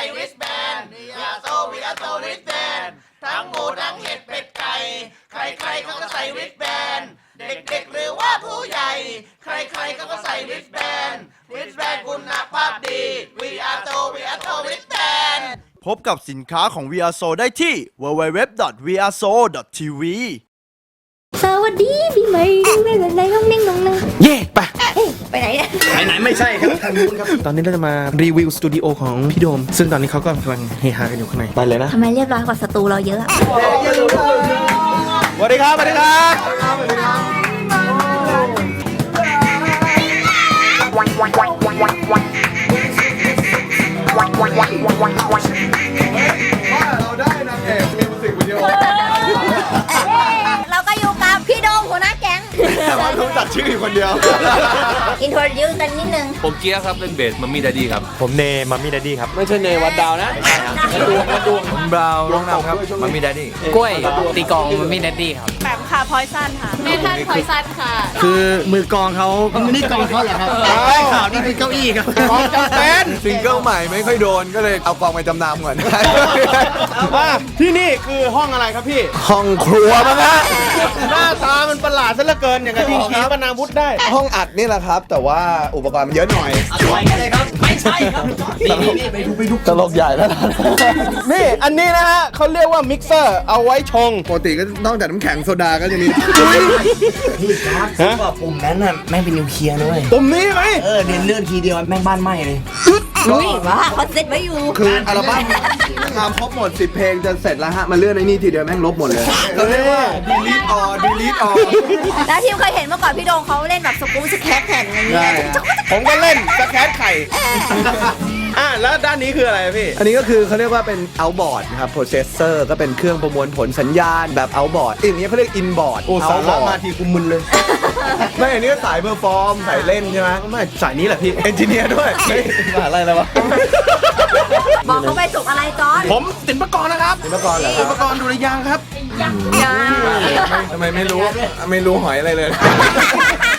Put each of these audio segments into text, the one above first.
ส่ริสแบนวีอาโซวีอาโซริสแบนทั้งหมูทั้งเห็ดเป็ดไก่ ใครๆเขาก็ใส่ริสแบนเด็กๆหรือว่าผู้ใหญ่ ใครๆเขาก็ใส่ริสแบนริสแบนคุณภาพดีวีอาโซวีอาโซริสแบนพบกับสินค้าของ VRSO ได้ที่ www.vrso.tv สวัสดีปีใหม่ดึงได้แบบไหนน้องนิ่งน้องนึงเย่ไปเอ้ย ไปไหนเนี่ยไหนไหนไม่ใช่ครับทางนู้นครับ ตอนนี้เราจะมารีวิวสตูดิโอของพี่โดม ซึ่งตอนนี้เขาก็กำลังเฮฮากันอยู่ข้างใน ไปเลยนะ ทำไมเรียบร้อยกว่าศัตรูเราเยอะอะสวัสดีครับ สวัสดีครับเราก็อยู่กับพี่โดมหัวหน้าแก๊ง แต่ว่ารู้จักชื่ออยู่คนเดียว อินโทรดิวกันนิดนึงผมเกียร์ครับเล่นเบสมัมมี่ดัดดี้ครับผมเนมัมมี่ดัดดี้ครับไม่ใช่เนวัดดาวนะดวงดวงผมบราวร้องนำครับมัมมี่ดัดดี้กล้วยตีกองมัมมี่ดัดดี้ครับแปมค่ะพอยซันค่ะเมทันพอยซันค่ะ คือมือกองเขานี่กองเขาเหรอครับใช่ข่าวนี่คือเก้าอี้ครับกองจำเป็นซิงเกิลใหม่ไม่ค่อยโดนก็เลยเอากองไปจำนำก่อนว่าที่นี่คือห้องอะไรครับพี่ ห้องครัวมั้งฮะหน้าตามันประหลาดซะเหลือเกินอย่างกับที่ขีปนาวุธได้ ห้องอัดนี่แหละครับแต่ว่าอุปกรณ์มันเยอะหน่อยไม่ใช่ครับนี่นี่ไปดูไปดูตลกใหญ่แล้วนะนี่อันนี้นะฮะเขาเรียกว่ามิกเซอร์เอาไว้ชงปกติก็นอกจากน้ำแข็งโซดาก็จะมีพี่ครับซึ่งว่าปุ่มนั้นน่ะแม่งเป็นนิวเคลียร์นะเว้ยปุ่มนี้ไหมเออเดินเลื่อนทีเดียวแม่งบ้านไหม้เลยอุ้ยว้าเขาเซ็ตไว้อยู่คืออัลบั้ม ทำครบหมด 10 เพลงจะเสร็จแล้วฮะมาเลื่อนไอ้นี่ทีเดียวแม่งลบหมดเลยเขาเรียกว่า delete all delete all แล้วทีมเคยเห็นเมื่อก่อนพี่โดมเขาเล่นแบบสกู๊ปสแครปแผ่นอะไรเงี้ยผมก็เล่นสแครไข่ อะแล้วด้านนี้คืออะไรพี่ อันนี้ก็คือเขาเรียกว่าเป็น outboard นะครับ processor ก็เป็นเครื่องประมวลผลสัญญาณแบบ outboard อีกนี้เขาเรียก inboard โอ้สาระ outboard มาทีกุมมึนเลย ไม่อันนี้ก็สายเพอร์ฟอร์มสายเล่นใช่ไหมไม่สายนี้แหละพี่เอนจิเนียร์ด้วยเฮ้ยอะไรแล้ววะ บอกเขาไปสุกอะไรก่อนผมตินประกรณ์นะครับเมื่อก่อนเหรอคติรันบประกรณ์ดุริยางค์ครับ ยัง ทำไมไม่รู้ ไม่รู้หอยอะไรเลย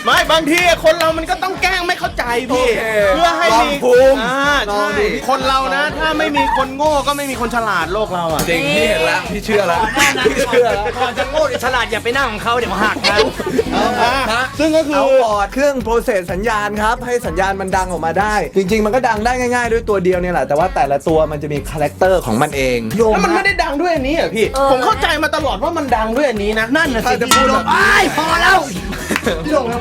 ไม่บางทีคนเรามันก็ต้องแกล้งไม่เข้าใจพี่ โอเคเพื่อให้มีลองภูมิอ่าลองใช่ดู คนเรานะ ถ้าไม่มีคนโง่ก็ไม่มีคนฉลาดโลกเราอะจริงพี่เห็นแล้วพี่เชื่อแล้วพี่เชื่อแล้ว ก่อนจะโง่ฉลาดอย่าไปนั่งของเขาเดี๋ยวหักนะ อะซึ่งก็คือเอาบอร์ดเครื่องโปรเซสสัญญาณครับ ให้สัญญาณมันดังออกมาได้ จริง ๆ มันก็ดังได้ง่าย ๆ ด้วยตัวเดียวเนี่ยแหละแต่ว่าแต่ละตัวมันจะมีคาแรคเตอร์ของมันเองแล้วมันไม่ได้ดังด้วยอันนี้เหรอพี่ ผมเข้าใจมาตลอดว่ามันดังด้วยอันนี้นะ นั่นนะถ้าสิจะพูดแบบไอ้พอแล้ว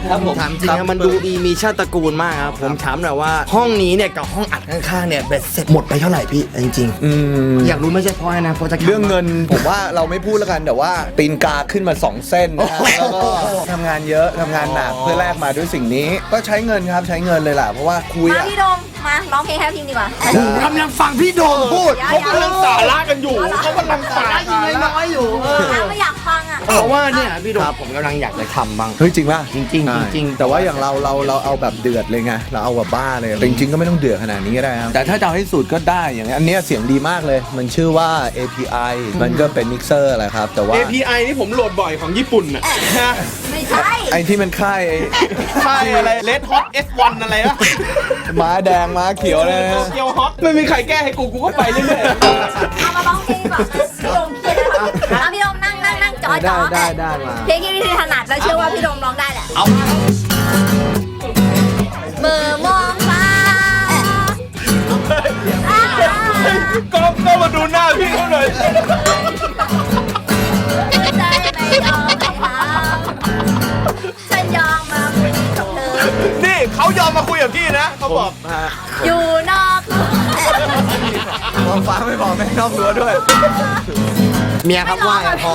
ครับผมถามจริงนะมันดูดีมีชาติตระกูลมากครับผมถามหน่อยว่าห้องนี้เนี่ยกับห้องอัดข้างๆเนี่ยเบ็ดเสร็จหมดไปเท่าไหร่พี่จริงอืมๆอยากรู้ไม่ใช่เพราะอะไรนะเพราะจะเรื่องเงินผมว่าเราไม่พูดแล้วกันแต่ว่าตีนกาขึ้นมา 2 เส้นนะฮะแล้วก็ทำงานเยอะทำงานหนักเพื่อแลกมาด้วยสิ่งนี้ ก็ใช้เงินครับใช้เงินเลยล่ะเพราะว่าคุยมาอะพี่โดมมาร้องเพลงให้พิมดีกว่ากำลังฟังพี่โดมพูดเขากำลังสาระกันอยู่เขากำลังสาระน้อยอยู่ไม่อยากฟังอะเพราะว่าเนี่ยพี่โดมผมกำลังอยากจะทำบ้างเฮ้ยจริงป่ะจริงๆจริงๆ แต่ว่าอย่างเราเราเราเอาแบบเดือดเลยไงเราเอาแบบบ้าเลยแต่จริงๆก็ไม่ต้องเดือดขนาดนี้ก็ได้ครับ แต่ถ้าจะเอาให้สุดก็ได้อย่างนี้ยอันเนี้ยเสียงดีมากเลย มันชื่อว่า API มันก็เป็นมิกเซอร์แหละครับ แต่ว่า API นี่ผมโหลดบ่อยของญี่ปุ่นน่ะนะไม่ใช่ ไอ้ที่มันค่ายไอ้ใช่อะไร Red Hot S1 อะไรวะม้าแดงม้าเขียวเลยนะเกียวฮอตไม่มีใครแก้ให้กูกูก็ไปเรื่อยเอามาร้องเพลงแบบพี่โดม ได้อได้ได้มา เพลงที่พี่ถนัดแล้วเชื่อว่าพี่โดมร้องได้แหละเอาเมื่อมองฟ้าอ่าๆก็ก็มาดูหน้าพี่เขาหน่อยใจไม่ยอมไม่หาฉันยอมมาคุยกับเธอ นี่เขายอมมาคุยกับพี่นะเขาบอกอยู่นอกมองฟ้าไม่บอกแม่งนอกรั้วด้วย เมียครับว่าพอ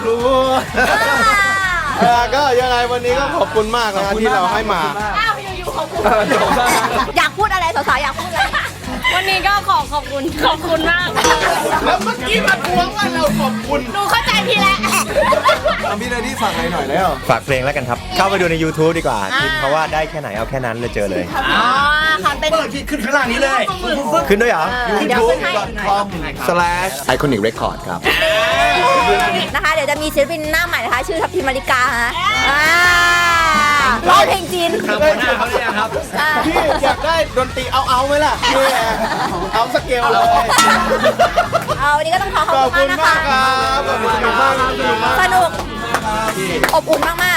ครูเออก็ยังไงวันนี้ก็ขอบคุณมากนะที่เราให้มา อ้าวอยู่ๆขอบคุณ อยากพูดอะไรสาวๆอยากพูดอะไร วันนี้ก็ขอขอบคุณ ขอบคุณมาก แล้วเมื่อกี้มาทวงว่าเราขอบคุณ หนูเข้าใจพี่แล้วเอาพี่นาที่ฝากอะไรหน่อยแล้ว ฝากเพลงแล้วกันครับ เข้าไปดูใน YouTube ดีกว่าพิมพ์เพราะว่าได้แค่ไหนเอาแค่นั้นเลยเจอเลย อ๋อค่ะเป็นขึ้นข้างล่างนี้เลยขึ้นด้วยเหรอ เดี๋ยวขึ้นให้ slash iconic record ครับ นะคะ เดี๋ยวจะมีศิลปินหน้าใหม่นะคะ ชื่อทัพทิมมาริกาฮะอ่า ร้องเพลงจีนครับหัวหน้าเขาเนี่ยครับ อ่าพี่อยากได้ดนตรีเอาเอาไหมล่ะนี่เอาสเกลเลย เอาวันนี้ก็ต้องขอขอบขอบคุคุณณมากนะคะมากครับ ขอบคุณมากครับสนุกอบอุ่นมาก